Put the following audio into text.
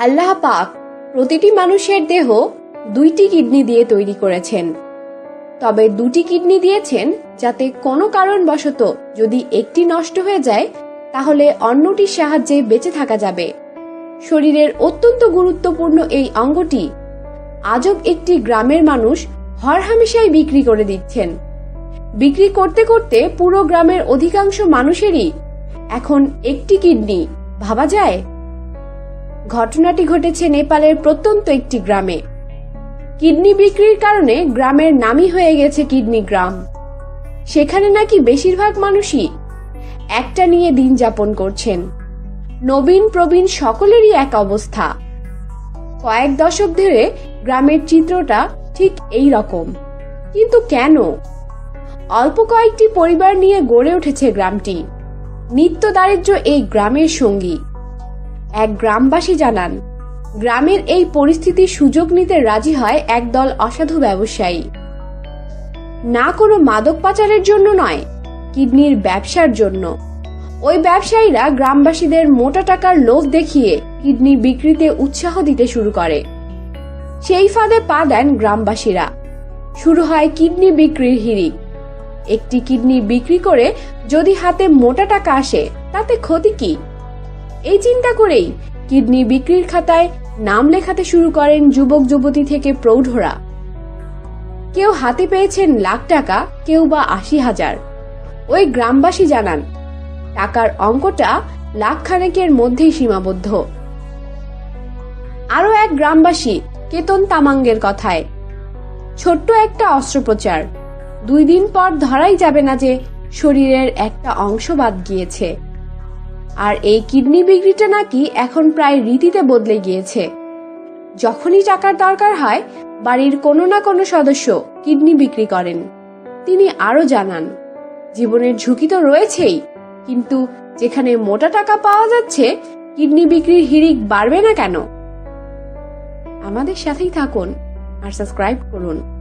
আল্লাহ পাক প্রতিটি মানুষের দেহ দুইটি কিডনি দিয়ে তৈরি করেছেন। তবে দুটি কিডনি দিয়েছেন যাতে কোনো কারণবশত যদি একটি নষ্ট হয়ে যায়, তাহলে অন্যটির সাহায্যে বেঁচে থাকা যাবে। শরীরের অত্যন্ত গুরুত্বপূর্ণ এই অঙ্গটি আজব একটি গ্রামের মানুষ হরহামেশাই বিক্রি করে দিচ্ছেন। বিক্রি করতে করতে পুরো গ্রামের অধিকাংশ মানুষেরই এখন একটি কিডনি, ভাবা যায়? ঘটনাটি ঘটেছে নেপালের প্রত্যন্ত একটি গ্রামে। কিডনি বিক্রির কারণে গ্রামের নামই হয়ে গেছে কিডনি গ্রাম। সেখানে নাকি বেশিরভাগ মানুষই একটা নিয়ে দিন যাপন করছেন। নবীন, প্রবীণ সকলেরই এক অবস্থা। কয়েক দশক ধরে গ্রামের চিত্রটা ঠিক এই রকম। কিন্তু কেন? অল্প কয়েকটি পরিবার নিয়ে গড়ে উঠেছে গ্রামটি। নিত্য দারিদ্র এই গ্রামের সঙ্গী। এক গ্রামবাসী জানান, গ্রামের এই পরিস্থিতির সুযোগ নিতে রাজি হয় একদল অসাধু ব্যবসায়ী। না কোনো মাদক পাচারের জন্য নয়, কিডনির ব্যবসার জন্য। ওই ব্যবসায়ীরা গ্রামবাসীদের মোটা টাকার লোভ দেখিয়ে কিডনি বিক্রিতে উৎসাহ দিতে শুরু করে। সেই ফাঁদে পা দেন গ্রামবাসীরা। শুরু হয় কিডনি বিক্রির হিড়িক। একটি কিডনি বিক্রি করে যদি হাতে মোটা টাকা আসে, তাতে ক্ষতি কি? এই চিন্তা করেই কিডনি বিক্রির খাতায় নাম লেখাতে শুরু করেন যুবক যুবতী থেকে প্রৌঢ়রা। কেউ হাতে পেয়েছেন লাখ টাকা, কেউ বা আশি হাজার। ওই গ্রামবাসী জানান, টাকার অঙ্কটা লাখ খানেকের মধ্যেই সীমাবদ্ধ। আরও এক গ্রামবাসী, কেতন তামাঙ্গের কথায়, ছোট্ট একটা অস্ত্রোপচার। দুই দিন পর ধরাই যাবে না যে শরীরের একটা অংশ বাদ গিয়েছে। আর এই কিডনি বিক্রিটা নাকি এখন প্রায় রীতিতে বদলে গিয়েছে। যখনই টাকার দরকার হয়, বাড়ির কোনো না কোনো সদস্য কিডনি বিক্রি করেন। তিনি আরও জানান, জীবনের ঝুঁকি তো রয়েছেই, কিন্তু যেখানে মোটা টাকা পাওয়া যাচ্ছে, কিডনি বিক্রির হিড়িক বাড়বে না কেন? আমাদের সাথেই থাকুন আর সাবস্ক্রাইব করুন।